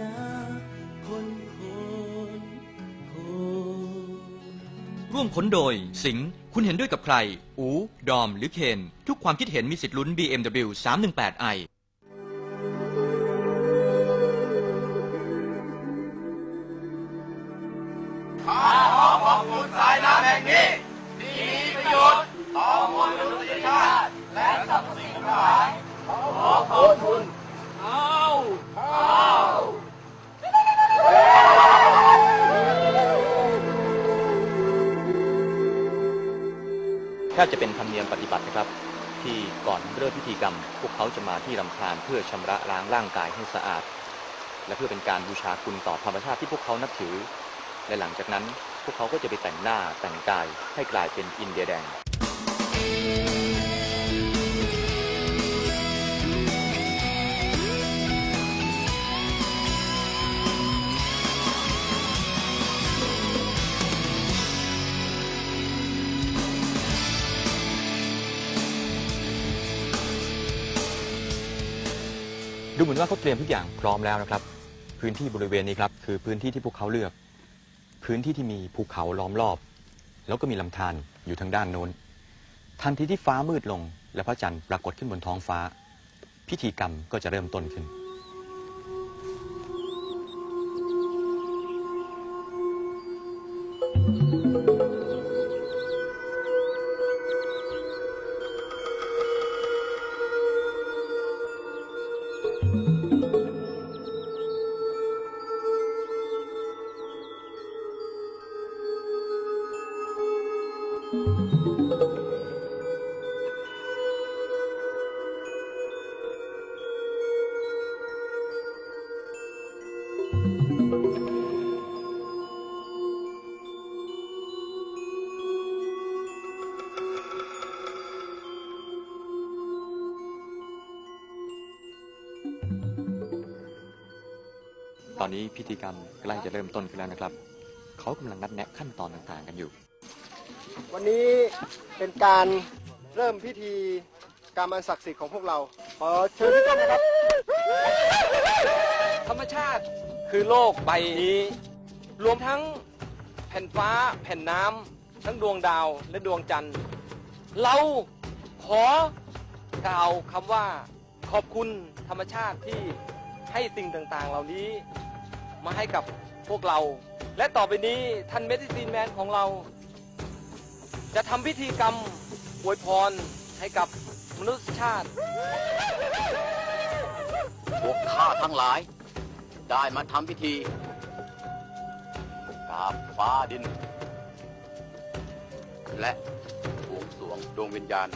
นาคนคนคนร่วมค้นโดย สิงห์คุณเห็นด้วยกับใคร อู ดอม หรือเคน ทุกความคิดเห็นมีสิทธิ์ลุ้น BMW 318i ทบจะเป็นธรรมเนียมปฏิบัตินะครับ ที่ก่อนเริ่มพิธีกรรม พวกเขาจะมาที่ลำธารเพื่อชำระล้างร่างกายให้สะอาด และเพื่อเป็นการบูชาคุณต่อธรรมชาติที่พวกเขานับถือ และหลังจากนั้นพวกเขาก็จะไปแต่งหน้าแต่งกายให้กลายเป็นอินเดียแดง ดูเหมือนว่าเขาเตรียมทุกอย่างพร้อมแล้วนะครับ พื้นที่บริเวณนี้ครับคือพื้นที่ที่พวกเขาเลือก พื้นที่ที่มีภูเขาล้อมรอบ แล้วก็มีลำธารอยู่ทางด้านโน้น ทันทีที่ฟ้ามืดลง และพระจันทร์ปรากฏขึ้นบนท้องฟ้า พิธีกรรมก็จะเริ่มต้นขึ้น อนนี้พิธีกรรมใกล้จะเริ่มต้นขึ้นแล้วนะครับ เขากำลังนัดแนะขั้นตอนต่างๆกันอยู่ วันนี้เป็นการเริ่มพิธีกรรมอันศักดิ์สิทธิ์ของพวกเราขอเชิญทุกท่านนะครับ ธรรมชาติคือโลกใบนี้ รวมทั้งแผ่นฟ้าแผ่นน้ำทั้งดวงดาวและดวงจันทร์ เราขอกล่าวคำว่าขอบคุณธรรมชาติที่ให้สิ่งต่างๆ เหล่านี้ มาให้กับพวกเรา และต่อไปนี้ท่านเมดิซีนแมนของเรา จะทำพิธีกรรมอวยพรให้กับมนุษยชาติ พวกข้าทั้งหลาย ได้มาทำพิธีกราบฟ้าดิน และบวงสรวงดวงวิญญาณ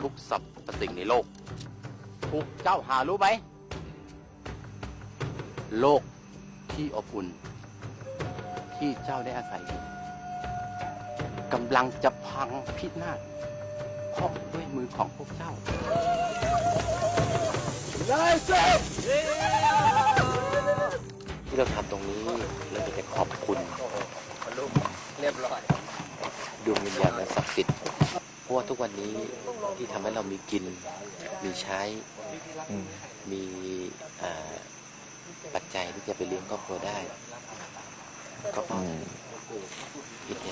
ทุกสรรพสิ่งในโลกพวกเจ้าหารู้ไหม โลกที่อบอุ่น ที่เจ้าได้อาศัยอยู่กำลังจะพังพินาศเพราะด้วยมือของพวกเจ้าที่เราทำตรงนี้เราจะขอบคุณเรียบร้อยดวงวิญญาณอันศักดิ์สิทธิ์เพราะว่าทุกวันนี้ที่ทำให้เรามีกิน มีใช้ มีอ่าปั จจัยที่จะไปเลี้ยงครอบครัวได้ ก็เพราะอินเดี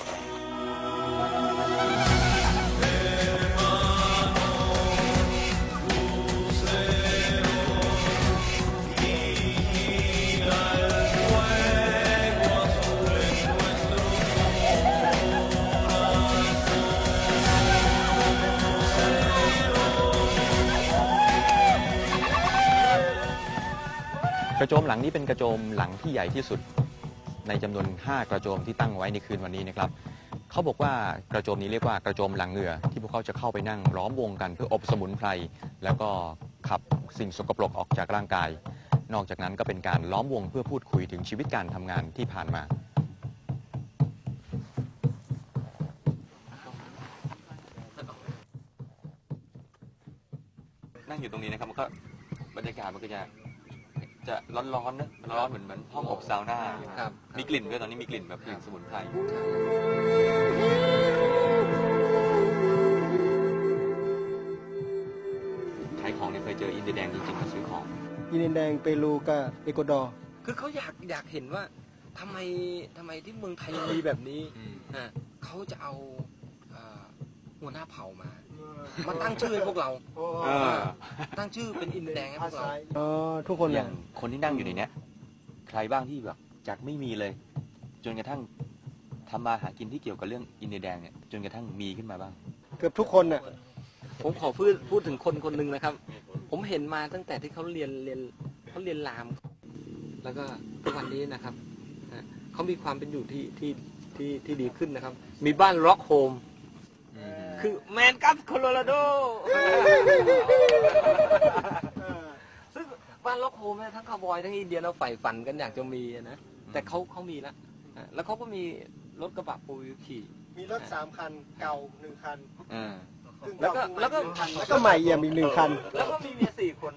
ระโจมหลังนี้เป็นกระโจมหลังที่ใหญ่ที่สุด ในจำนวน 5 กระโจมที่ตั้งไว้ในคืนวันนี้นะครับเขาบอกว่ากระโจมนี้เรียกว่ากระโจมหลังเหงื่อที่พวกเขาจะเข้าไปนั่งล้อมวงกันเพื่ออบสมุนไพรแล้วก็ขับสิ่งสกปรกออกจากร่างกาย นอกจากนั้นก็เป็นการล้อมวงเพื่อพูดคุยถึงชีวิตการทำงานที่ผ่านมานั่งอยู่ตรงนี้นะครับมันก็บรรยากาศมันก็จะ จะร้อนๆนะร้อนเหมือนเหมือนห้องอบซาวน่าครับมีกลิ่นด้วยตอนนี้มีกลิ่นแบบกลิ่นสมุนไพรขายของเนี่ยเคยเจออินเดียแดงจริงๆมาซื้อของ อินเดียแดงเปรูกับเอกวาดอร์คือเขาอยากอยากเห็นว่าทำไมทำไมที่เมืองไทยมีแบบนี้อะเขาจะเอาเอ่อหัวหน้าเผ่ามา มาตั้งชื่อให้พวกเรา เออ ตั้งชื่อเป็นอินเดียแดงให้พวกเราอ๋อทุกคนอเลย่ายงคนที่นั่งอยู่ในเนี้ยใครบ้างที่แบบจากไม่มีเลย จนกระทั่งทำมาหากินที่เกี่ยวกับเรื่องอินเดียแดงเนี่ยจนกระทั่งมีขึ้นมาบ้าง เกือบทุกคนน่ะผมขอพูดพูดถึงคนคนหนึ่งนะครับ ผมเห็นมาตั้งแต่ที่เขาเรียนเรียนเขาเรียนราม แล้วก็ทุกวันนี้นะครับอะเขามีความเป็นอยู่ที่ที่ที่ที่ดีขึ้นนะครับ มีบ้านร็อกโฮม คือแมนกัสโคโลราโด ซึ่งบ้านล็อกโฮมเนี่ยทั้งคาวบอยทั้งอินเดียเราใฝ่ฝันกันอยากจะมีอะนะ แต่เขาเขามีแล้วอะแล้วเขาก็มีรถกระบะปูวิวขี่ มีรถสามคันเก่าหนึ่งคันอ่า ซึ่งแล้วก็เาแล้วก็แล้วก็ใหม่เอี่ยมอีกหนึ่งคัน แล้วก็มีเมียสี่คน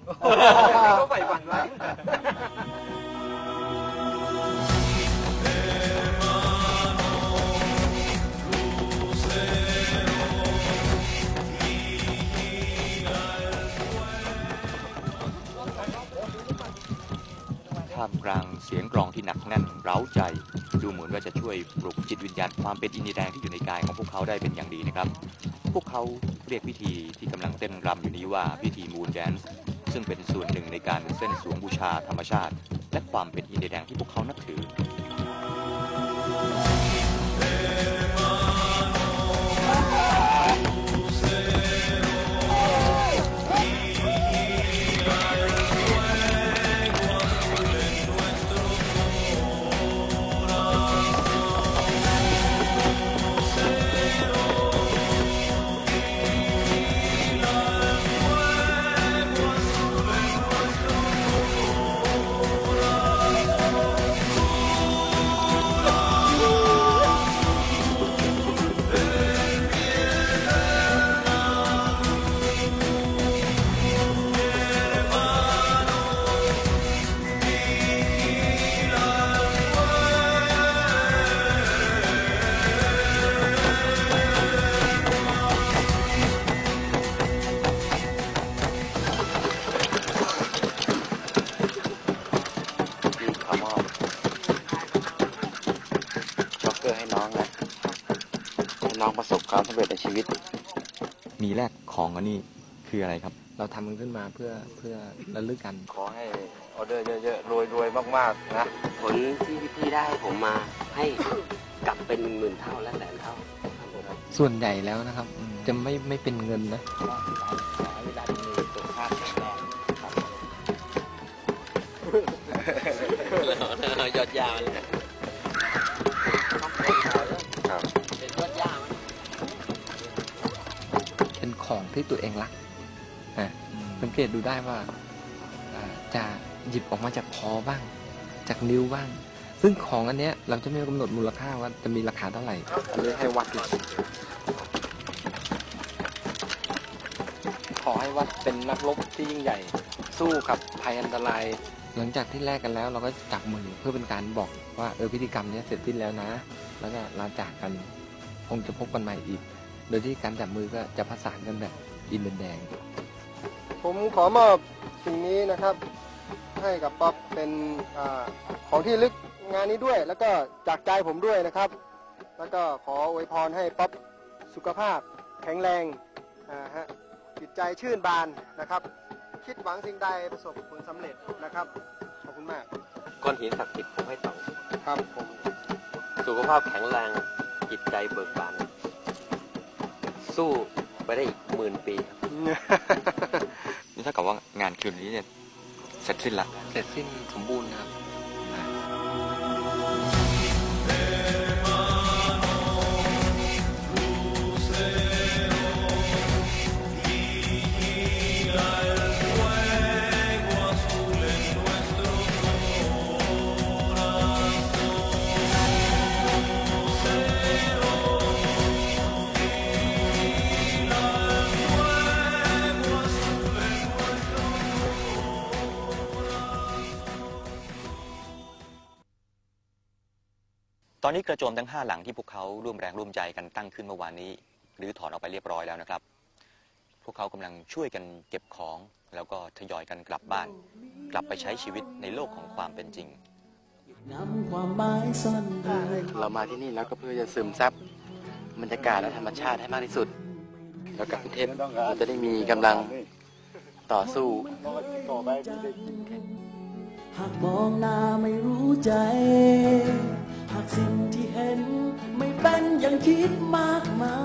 เขาใฝ่ฝันไว้ ท่ามกลางเสียงกลองที่หนักแน่นเร้าใจ ดูเหมือนว่าจะช่วยปลุกจิตวิญญาณความเป็นอินเดีแดงที่อยู่ในกายของพวกเขาได้เป็นอย่างดีนะครับ พวกเขาเรียกพิธีที่กำลังเต้นรำอยู่นี้ว่าพิธีมูนแดนซ์ซึ่งเป็นส่วนหนึ่งในการเส้นสวงบูชาธรรมชาติ และความเป็นอินเดีแดงที่พวกเขานับถือ ของอันนี้คืออะไรครับ เราทำมันขึ้นมาเพื่อเพื่อระลึกกัน ขอให้ออเดอร์เยอะๆ รวยๆ มากๆ นะ ผลที่พี่ๆได้ผมมาให้กลับเป็นหมื่นเท่าและแสนเท่าครับผมส่วนใหญ่แล้วนะครับจะไม่ไม่เป็นเงินนะเวลามีสุขภาพแข็งแรงครับยอดยาวเลย ครับ เป็นยอดยาวมัน เป็น ของที่ตัวเองรักอะสังเกตดูได้ว่าอ่าจะหยิบออกมาจากคอบ้าง จากนิ้วบ้าง ซึ่งของอันเนี้ยเราจะไม่กำหนดมูลค่าว่าจะมีราคาเท่าไหร่อันนี้ให้วัดเลยขอให้วัดเป็นนักรบที่ยิ่งใหญ่ สู้กับภัยอันตราย หลังจากที่แลกกันแล้ว เราก็จับมือเพื่อเป็นการบอกว่าเออพิธีกรรมเนี้ยเสร็จสิ้นแล้วนะ แล้วก็ลาจากกันคงจะพบกันใหม่อีก โดยที่การจับมือก็จะผสานกันแบบอินเดียนแดง ผมขอมอบสิ่งนี้นะครับ ให้กับป๊อปเป็นอาของที่ระลึกงานนี้ด้วย แล้วก็จากใจผมด้วยนะครับ แล้วก็ขออวยพรให้ป๊อปสุขภาพ แข็งแรงอ่าฮะจิตใจชื่นบานนะครับ คิดหวังสิ่งใดประสบผลสำเร็จนะครับขอบคุณมากก้อนหินศักดิ์สิทธิ์ผมให้สองครับผมสุขภาพแข็งแรงจิตใจเบิกบาน สู้ไปได้อีกหมื่นปีครับนี่เท่ากับว่างานคืนนี้เนี่ยเสร็จสิ้นละ เสร็จสิ้นสมบูรณ์นะครับ อนนี้กระโจมทั้งห้าหลังที่พวกเขาร่วมแรงร่วมใจกันตั้งขึ้นเมื่อวานนี้หรือถอนออกไปเรียบร้อยแล้วนะครับ พวกเขากำลังช่วยกันเก็บของ แล้วก็ทยอยกันกลับบ้าน กลับไปใช้ชีวิตในโลกของความเป็นจริงนำความหมายซ่อนเร้นเรามาที่นี่แล้วก็เพื่อจะซึมซับบรรยากาศและธรรมชาติให้มากที่สุด แล้วกลับกรุงเทพเราจะได้มีกำลังต่อสู้หากมองหน้าไม่รู้ใจหากสิ่งที่เห็น ไม่เป็นอย่างคิดมากมา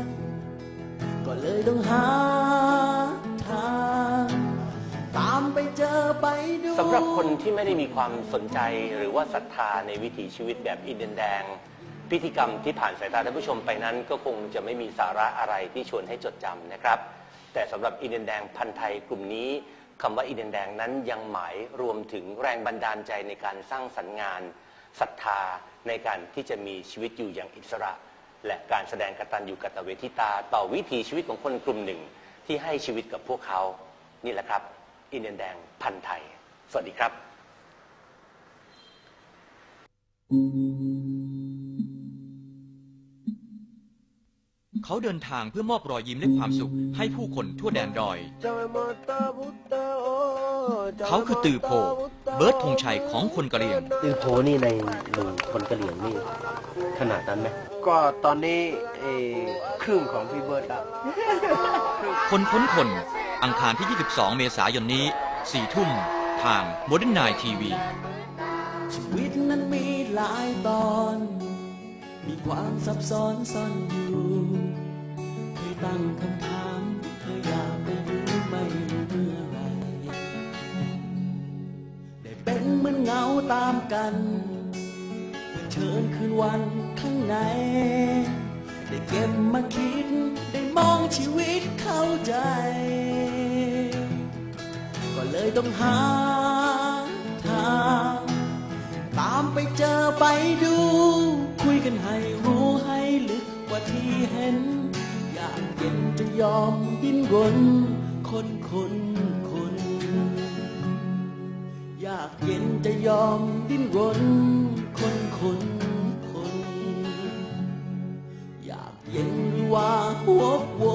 ย ก็เลยต้องหาทาง ตามไปเจอไปดูสำหรับคนที่ไม่ได้มีความสนใจหรือว่าศรัทธาในวิถีชีวิตแบบอินเดียนแดง พิธีกรรมที่ผ่านสายตาท่านผู้ชมไปนั้น ก็คงจะไม่มีสาระอะไรที่ชวนให้จดจำนะครับ แต่สำหรับอินเดียนแดงพันธ์ไทยกลุ่มนี้คำว่าอินเดียนแดงนั้นยังหมายรวมถึงแรงบันดาลใจในการสร้างสรรค์งาน ศรัทธาในการที่จะมีชีวิตอยู่อย่างอิสระ และการแสดงกตัญญูกตเวทิตา ต่อวิถีชีวิตของคนกลุ่มหนึ่งที่ให้ชีวิตกับพวกเขา นี่แหละครับ อินเดียนแดงพันธุ์ไทย สวัสดีครับ เขาเดินทางเพื่อมอบรอยยิ้มและความสุขให้ผู้คนทั่วแดนดอย เขาคือตือโพ เบิร์ดธงชัยของคนกะเหรี่ยง ตือโพนี่ในหมู่คนกะเหรี่ยงนี่ขนาดนั้นไหมก็ตอนนี้เออครึ่งของพี่เบิร์ดละคนค้นคน อังคารที่ 22 เมษายนนี้4ทุ่ม ทาง Modern Night TV ชีวิตนั้นมีหลายตอน มีความซับซ้อนซ่อนอยู่ เคยตั้งคำถาม นเหมือนเงาตามกันเพื่อเชิญคืนวันข้างใน ได้เก็บมาคิด ได้มองชีวิตเข้าใจ ก็เลยต้องหาทาง ตามไปเจอไปดู คุยกันให้รู้ให้ลึกกว่าที่เห็น อยากเย็นจะยอมดิ้นรนคนคนากเย็นจะยอมดิ้นรนคนคนคน อยากเย็นหรือว่าหัวว